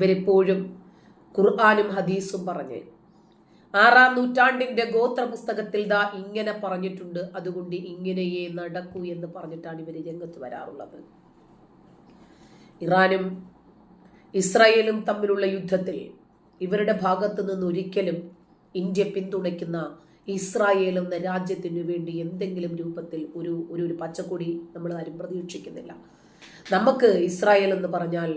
ഇവരെപ്പോഴും ഖുർആാനും ഹദീസും പറഞ്ഞു. ആറാം നൂറ്റാണ്ടിന്റെ ഗോത്ര പുസ്തകത്തിൽ ദാ ഇങ്ങനെ പറഞ്ഞിട്ടുണ്ട് അതുകൊണ്ട് ഇങ്ങനെയേ നടക്കൂ എന്ന് പറഞ്ഞിട്ടാണ് ഇവർ രംഗത്ത് വരാറുള്ളത്. ഇറാനും ഇസ്രായേലും തമ്മിലുള്ള യുദ്ധത്തിൽ ഇവരുടെ ഭാഗത്തു നിന്ന് ഒരിക്കലും ഇന്ത്യ പിന്തുണയ്ക്കുന്ന ഇസ്രായേൽ എന്ന രാജ്യത്തിനു വേണ്ടി എന്തെങ്കിലും രൂപത്തിൽ ഒരു ഒരു പച്ചക്കൊടി നമ്മൾ ആരും പ്രതീക്ഷിക്കുന്നില്ല. നമുക്ക് ഇസ്രായേൽ എന്ന് പറഞ്ഞാൽ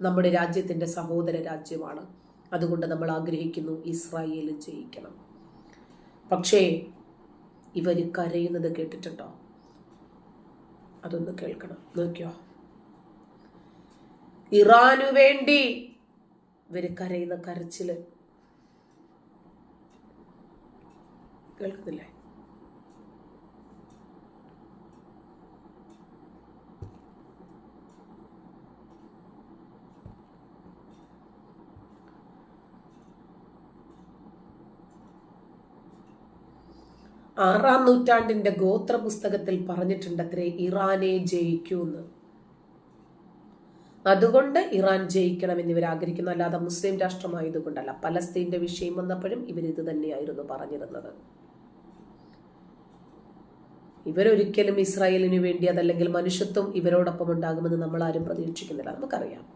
നമ്മുടെ രാജ്യത്തിന്റെ സഹോദര രാജ്യമാണ്. അതുകൊണ്ട് നമ്മൾ ആഗ്രഹിക്കുന്നു ഇസ്രായേൽ ജയിക്കണം. പക്ഷേ ഇവർ കരയുന്നത് കേട്ടിട്ടുണ്ടോ? അതൊന്ന് കേൾക്കണം. നോക്കിയോ? ഇറാനു വേണ്ടി ഇവർ കരയുന്ന കരച്ചിൽ. കേൾക്കുന്നില്ലേ? ആറാം നൂറ്റാണ്ടിന്റെ ഗോത്ര പുസ്തകത്തിൽ പറഞ്ഞിട്ടുണ്ടത്രേ ഇറാനെ ജയിക്കൂ എന്ന് അതുകൊണ്ട് ഇറാൻ ജയിക്കണം ഇവർ ആഗ്രഹിക്കുന്നു. അല്ലാതെ മുസ്ലിം രാഷ്ട്രമായതുകൊണ്ടല്ല. പലസ്തീന്റെ വിഷയം വന്നപ്പോഴും ഇവർ ഇത് തന്നെയായിരുന്നു പറഞ്ഞിരുന്നത്. ഇവരൊരിക്കലും ഇസ്രായേലിന് വേണ്ടി അതല്ലെങ്കിൽ മനുഷ്യത്വം ഇവരോടൊപ്പം ഉണ്ടാകുമെന്ന് നമ്മൾ ആരും പ്രതീക്ഷിക്കുന്നില്ല. നമുക്കറിയാം.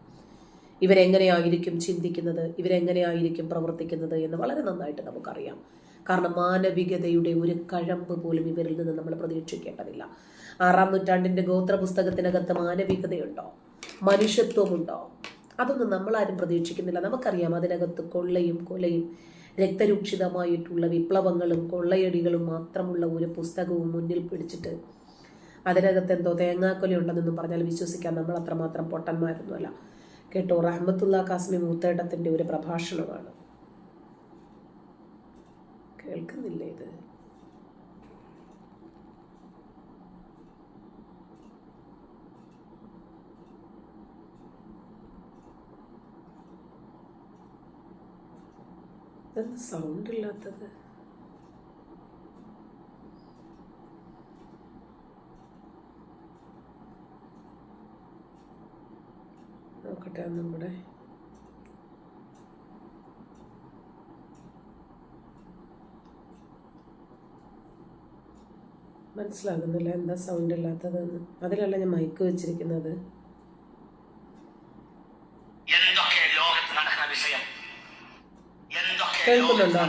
ഇവരെങ്ങനെയായിരിക്കും ചിന്തിക്കുന്നത്? ഇവരെങ്ങനെയായിരിക്കും പ്രവർത്തിക്കുന്നത് എന്ന് വളരെ നന്നായിട്ട് നമുക്കറിയാം. കാരണം മാനവികതയുടെ ഒരു കഴമ്പ് പോലും ഇവരിൽ നിന്ന് നമ്മൾ പ്രതീക്ഷിക്കേണ്ടതില്ല. ആറാം നൂറ്റാണ്ടിന്റെ ഗോത്ര പുസ്തകത്തിനകത്ത് മാനവികതയുണ്ടോ? മനുഷ്യത്വമുണ്ടോ? അതൊന്നും നമ്മൾ ആരും പ്രതീക്ഷിക്കുന്നില്ല. നമുക്കറിയാം അതിനകത്ത് കൊള്ളയും കൊലയും രക്തരൂക്ഷിതമായിട്ടുള്ള വിപ്ലവങ്ങളും കൊള്ളയടികളും മാത്രമുള്ള ഒരു പുസ്തകവും മുന്നിൽ പിടിച്ചിട്ട് അതിനകത്ത് എന്തോ തേങ്ങാക്കൊല പറഞ്ഞാൽ വിശ്വസിക്കാൻ നമ്മൾ അത്രമാത്രം പൊട്ടന്മാരൊന്നുമല്ല. കേട്ടോ റഹ്മത്തുള്ള കാസ്മി മൂത്തേട്ടത്തിന്റെ ഒരു പ്രഭാഷണമാണ്. കേൾക്കുന്നില്ലേ ഇത്? സൗണ്ട് ഇല്ലാത്തത്? നോക്കട്ടെ കൂടെ. മനസ്സിലാകുന്നില്ല. എന്താ സൗണ്ട് ഇല്ലാത്തതെന്ന്. അതിലല്ല ഞാൻ മൈക്ക് വെച്ചിരിക്കുന്നത്. കേൾക്കുന്നുണ്ടോ?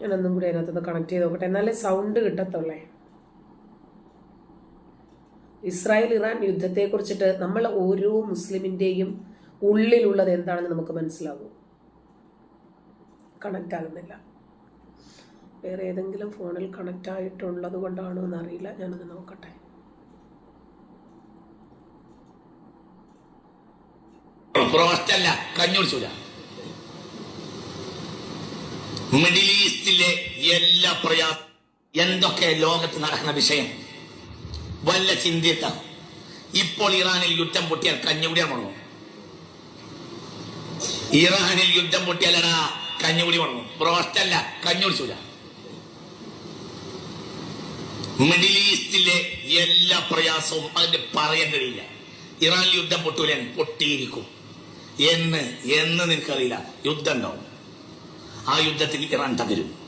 ഞാനൊന്നും കൂടി അതിനകത്തൊന്ന് കണക്ട് ചെയ്ത് നോക്കട്ടെ. എന്നാലേ സൗണ്ട് കിട്ടത്തുള്ളേ. ഇസ്രായേൽ ഇറാൻ യുദ്ധത്തെ കുറിച്ചിട്ട് നമ്മൾ ഓരോ മുസ്ലിമിന്റെയും ഉള്ളിലുള്ളത് എന്താണെന്ന് നമുക്ക് മനസ്സിലാകും കണക്റ്റ് ആകുന്നില്ല. വേറെ ഏതെങ്കിലും ഫോണിൽ കണക്റ്റ് ആയിട്ടുള്ളത് കൊണ്ടാണോ എന്നറിയില്ല. ഞാനൊന്ന് നോക്കട്ടെ. മിഡിൽ ഈസ്റ്റിലെ എല്ലാ പ്രയാസം എന്തൊക്കെ ലോകത്ത് നടക്കുന്ന വിഷയം? വല്ല ചിന്തിയിട്ട ഇപ്പോൾ ഇറാനിൽ യുദ്ധം പൊട്ടിയാൽ കഞ്ഞുകുടിയാണോ ഇറാനിൽ യുദ്ധം പൊട്ടിയാലടാ കഞ്ഞുകുടി വേണോ ബ്രോസ്റ്റല്ല കഞ്ഞുടിച്ചൂല മിഡിൽ ഈസ്റ്റിലെ എല്ലാ പ്രയാസവും അതിന്റെ പറയാൻ കഴിയില്ല. ഇറാനിൽ യുദ്ധം പൊട്ടൂല പൊട്ടിയിരിക്കും. എന്ന് എന്ന് നിനക്കറിയില്ല. യുദ്ധം ഉണ്ടാവും ആ യുദ്ധത്തിൽ ഇറാൻ തകരും.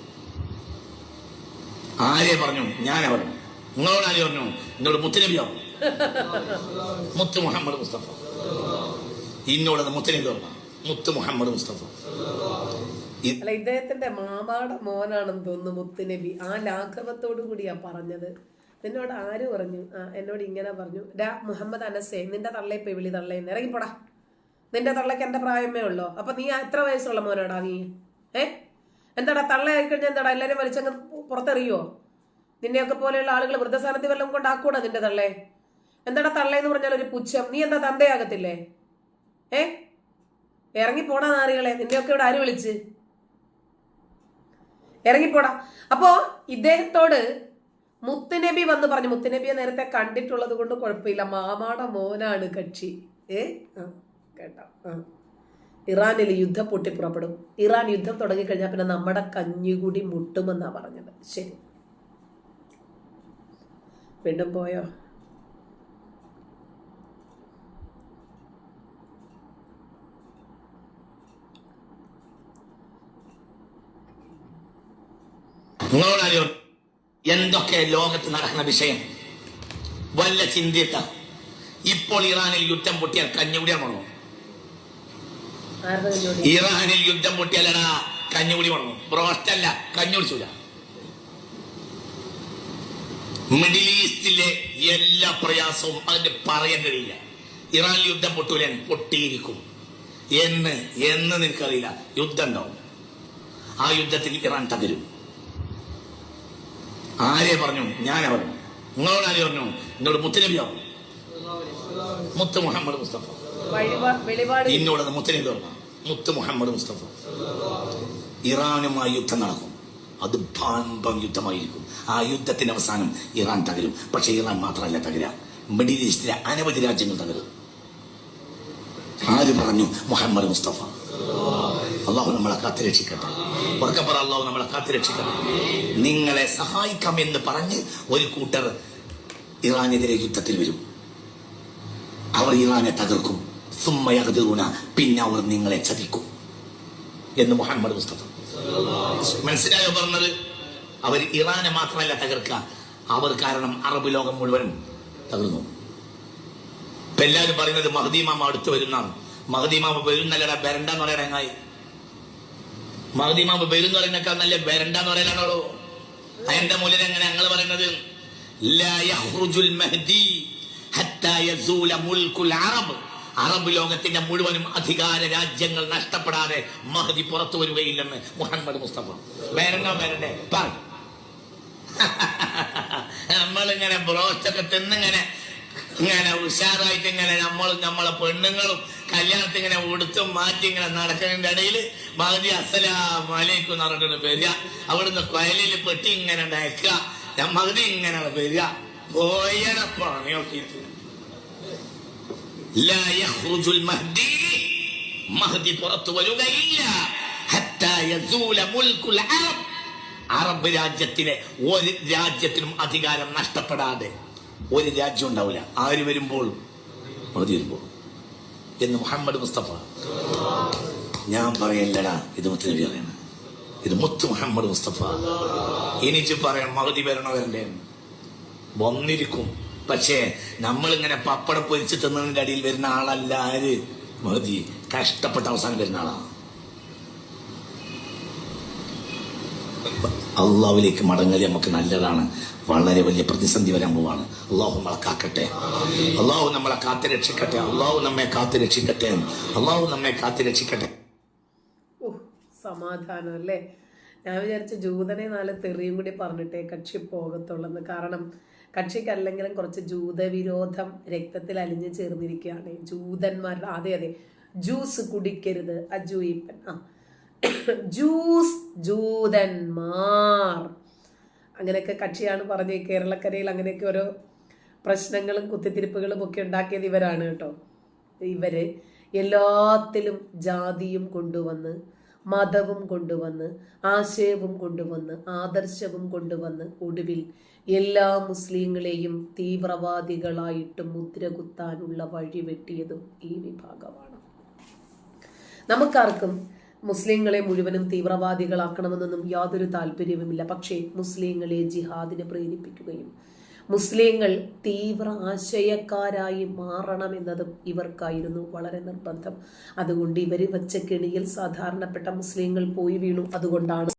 ആരെ പറഞ്ഞു? ഞാൻ പറഞ്ഞു. നിങ്ങളോട് ആര് പറഞ്ഞു? എന്നോട് മുത്തുനബിയാവും മുത്തു മുത്ത് മുഹമ്മദ് മുസ്തഫ. ഇന്നോട് മുത്തുനബി പറഞ്ഞു. മുത്ത് മുഹമ്മദ് മുസ്തഫ. അല്ല ഇദ്ദേഹത്തിന്റെ മാമാടെ മോനാണെന്ന് തോന്നുന്നു മുത്ത് നബി. ആ ലാഘവത്തോടു കൂടിയാ പറഞ്ഞത്. നിന്നോട് ആര് പറഞ്ഞു? എന്നോട് ഇങ്ങനെ പറഞ്ഞു. ഡാ മുഹമ്മദ് അനസേ നിന്റെ തള്ളയെ വിളി തള്ളേന്ന്. ഇറങ്ങിപ്പോടാ നിന്റെ തള്ളയ്ക്ക് എന്റെ പ്രായമേ ഉള്ളോ? അപ്പൊ നീ എത്ര വയസ്സുള്ള മോനാടാ നീ? ഏ? എന്താടാ തള്ളയായി കഴിഞ്ഞാൽ എന്താടാ? എല്ലാരും വലിച്ചങ്ങ് പുറത്തെറിയോ? നിന്നെയൊക്കെ പോലെയുള്ള ആളുകൾ വൃദ്ധസ്ഥാനത്തിൽ വല്ലതും കൊണ്ടാക്കൂടാ നിന്റെ തള്ളേ? എന്താടാ തള്ളേന്ന് പറഞ്ഞാൽ ഒരു പുച്ഛം? നീ എന്താ തന്തയാകത്തില്ലേ? ഏ? ഇറങ്ങിപ്പോടാ നാറികളെ നിന്നെയൊക്കെ ഇവിടെ ആര് വിളിച്ച്? ഇറങ്ങിപ്പോടാ. അപ്പോ ഇദ്ദേഹത്തോട് മുത്തുനബി വന്ന് പറഞ്ഞു. മുത്തുനബിയെ നേരത്തെ കണ്ടിട്ടുള്ളത് കൊണ്ട് കുഴപ്പമില്ല. മാമാട മോനാണ് കക്ഷി. ഏ? കേട്ടോ. ഇറാനിൽ യുദ്ധം പൊട്ടിപ്പുറപ്പെടും. ഇറാൻ യുദ്ധം തുടങ്ങിക്കഴിഞ്ഞാൽ പിന്നെ നമ്മുടെ കഞ്ഞുകൂടി മുട്ടുമെന്നാ പറഞ്ഞത്. ശരി. വീണ്ടും പോയോ? നിങ്ങളോടറിയോ എന്തൊക്കെ ലോകത്ത് നടക്കുന്ന വിഷയം? വല്ല ചിന്തിട്ട ഇപ്പോൾ ഇറാനിൽ യുദ്ധം പൊട്ടിയാൽ കഞ്ഞുകുടിയാണ് മുടങ്ങും ആരുടെ ഇറാനിൽ യുദ്ധം പൊട്ടിയാലടാ കഞ്ഞുകുടി മുടങ്ങും ബ്രോസ്റ്റല്ല കഞ്ഞുടിച്ചൂല മിഡിൽ ഈസ്റ്റിലെ എല്ലാ പ്രയാസവും അതിന്റെ പറയാൻ കഴിയില്ല. ഇറാനിൽ യുദ്ധം പൊട്ടൂല പൊട്ടിയിരിക്കും. എന്ന് എന്ന് നിനക്കറിയില്ല. യുദ്ധം ഉണ്ടാവും. ആ യുദ്ധത്തിൽ ഇറാൻ തകരും. ആരെ പറഞ്ഞു? ഞാൻ പറഞ്ഞു നിങ്ങളോട് ആരെ പറഞ്ഞു? എന്നോട് മുത്തനബി പറഞ്ഞു മുത്ത് മുഹമ്മദ് മുസ്തഫ. വഴിപാ- വെളിപാട് എന്നോട് മുത്തനബി പറഞ്ഞു. മുത്ത് മുഹമ്മദ് മുസ്തഫ. ഇറാനുമായി യുദ്ധം നടക്കും. അത് ഭാൻപം യുദ്ധമായിരിക്കും. ആ യുദ്ധത്തിന്റെ അവസാനം ഇറാൻ തകരും. പക്ഷെ ഇറാൻ മാത്രമല്ല തകരാ. മിഡിൽ ഈസ്റ്റിലെ അനവധി രാജ്യങ്ങൾ തകരും. ആര് പറഞ്ഞു? മുഹമ്മദ് മുസ്തഫ. അള്ളാഹു നമ്മളെ കാത്തു കാത്തുരക്ഷിക്കട്ടെ. ഉറക്കപ്പറ അള്ളാഹു നമ്മളെ കാത്തു രക്ഷിക്കട്ടെ നിങ്ങളെ സഹായിക്കാം എന്ന് പറഞ്ഞ് ഒരു കൂട്ടർ ഇറാനെതിരെ യുദ്ധത്തിൽ വരും. അവർ ഇറാനെ തകർക്കും. സുമ്മയകതൂന പിന്നെ അവർ നിങ്ങളെ ചതിക്കും. എന്ന് മുഹമ്മദ് മുസ്തഫ. മനസ്സിലായോ പറഞ്ഞത്? അവർ ഇറാനെ മാത്രമല്ല തകർക്കുക. അവർ കാരണം അറബ് ലോകം മുഴുവനും തകർന്നു. ഇപ്പൊ എല്ലാവരും പറയുന്നത് മഹദീമാമ അടുത്ത് വരുന്നാണ്. മഹദീമാമ വരുന്നല്ലടാ ബരണ്ടെന്ന് പറയാൻ എങ്ങായി? മഹദീമാമ വരും എന്ന് പറയുന്നേക്കാൾ നല്ല വരണ്ടെന്ന് പറയാനാണോ അതിന്റെ മൂല്യം എങ്ങനെ ഞങ്ങൾ പറയുന്നത്? അറബ്. ലോകത്തിന്റെ മുഴുവനും അധികാര രാജ്യങ്ങൾ നഷ്ടപ്പെടാതെ മഹദി പുറത്തു വരികയില്ലെന്ന് മുഹമ്മദ് മുസ്തഫ. വേരണ്ടോ വേരണ്ടേ? പറ നമ്മളിങ്ങനെ ബ്രോസ്റ്റൊക്കെ തിന്നിങ്ങനെ ഇങ്ങനെ ഉഷാറായിട്ട് ഇങ്ങനെ നമ്മളും നമ്മളെ പെണ്ണുങ്ങളും കല്യാണത്തിൽ ഇങ്ങനെ ഉടുത്തും മാറ്റി ഇങ്ങനെ നടക്കുന്നതിന്റെ ഇടയിൽ മഹദി അസലാം അലൈക്കും നടക്കുന്നു വരിക അവിടുന്ന് കൊയലിൽ പെട്ടി ഇങ്ങനെ ഉണ്ടാക്കുക മഹദി ഇങ്ങനെ വരിക പോയട മഹദി പുറത്തു വരികയില്ല. അറബ്. രാജ്യത്തിലെ ഒരു രാജ്യത്തിനും അധികാരം നഷ്ടപ്പെടാതെ ഒരു രാജ്യം ഉണ്ടാവില്ല. ആര് വരുമ്പോൾ അവധി വരുമ്പോൾ എന്ന് മുഹമ്മദ് മുസ്തഫ. ഞാൻ പറയല്ലടാ ഇത് മുത്ത് നബി പറയണം. ഇത് മുത്ത് മുഹമ്മദ് മുസ്തഫ. എനിക്ക് പറയാം മകുതി വരണവരുടെ വന്നിരിക്കും. പക്ഷേ നമ്മളിങ്ങനെ പപ്പടം പൊരിച്ച് തിന്നതിന്റെ അടിയിൽ വരുന്ന ആളല്ല ആര്? മതി കഷ്ടപ്പെട്ട അവസാനം വരുന്ന ആളാണ് അള്ളാവിലേക്ക് മടങ്ങൽ നമുക്ക് നല്ലതാണ്. വളരെ വലിയ പ്രതിസന്ധി വരാൻ പോവാണ്. അള്ളാഹു നമ്മളെ കാക്കട്ടെ. അള്ളാഹു നമ്മളെ കാത്തു രക്ഷിക്കട്ടെ. അള്ളാഹു നമ്മെ കാത്തു രക്ഷിക്കട്ടെ. അള്ളാഹു നമ്മെ കാത്തു രക്ഷിക്കട്ടെ. സമാധാനം അല്ലേ? ഞാൻ വിചാരിച്ച ജൂതനെ നാല് തെറിയും കൂടി പറഞ്ഞിട്ടേ കക്ഷി പോകത്തുള്ളെന്ന്. കാരണം കക്ഷിക്കല്ലെങ്കിലും കുറച്ച് ജൂതവിരോധം രക്തത്തിൽ അലിഞ്ഞു ചേർന്നിരിക്കുകയാണ്. ജൂതന്മാരുടെ അതെ അതെ. ജ്യൂസ് കുടിക്കരുത് അജൂയിപ്പൻ ആ. ജ്യൂസ് ജൂതന്മാർ. അങ്ങനെയൊക്കെ കക്ഷിയാണ് പറഞ്ഞ് കേരളക്കരയിൽ അങ്ങനെയൊക്കെ ഓരോ പ്രശ്നങ്ങളും കുത്തിത്തിരിപ്പുകളും ഒക്കെ ഉണ്ടാക്കിയത് ഇവരാണ് കേട്ടോ. ഇവർ എല്ലാത്തിലും ജാതിയും കൊണ്ടുവന്ന് മതവും കൊണ്ടുവന്ന് ആശയവും കൊണ്ടുവന്ന് ആദർശവും കൊണ്ടുവന്ന് ഒടുവിൽ എല്ലാ മുസ്ലിങ്ങളെയും തീവ്രവാദികളായിട്ട് മുദ്ര കുത്താനുള്ള വഴി വെട്ടിയതും ഈ വിഭാഗമാണ്. നമുക്കാർക്കും മുസ്ലിങ്ങളെ മുഴുവനും തീവ്രവാദികളാക്കണമെന്നൊന്നും യാതൊരു താല്പര്യവുമില്ല. പക്ഷേ മുസ്ലിങ്ങളെ ജിഹാദിനെ പ്രേരിപ്പിക്കുകയും മുസ്ലിങ്ങൾ തീവ്ര ആശയക്കാരായി മാറണമെന്നതും ഇവർക്കായിരുന്നു വളരെ നിർബന്ധം. അതുകൊണ്ട് ഇവർ വച്ച കെണിയിൽ സാധാരണപ്പെട്ട മുസ്ലിങ്ങൾ പോയി വീണു. അതുകൊണ്ടാണ്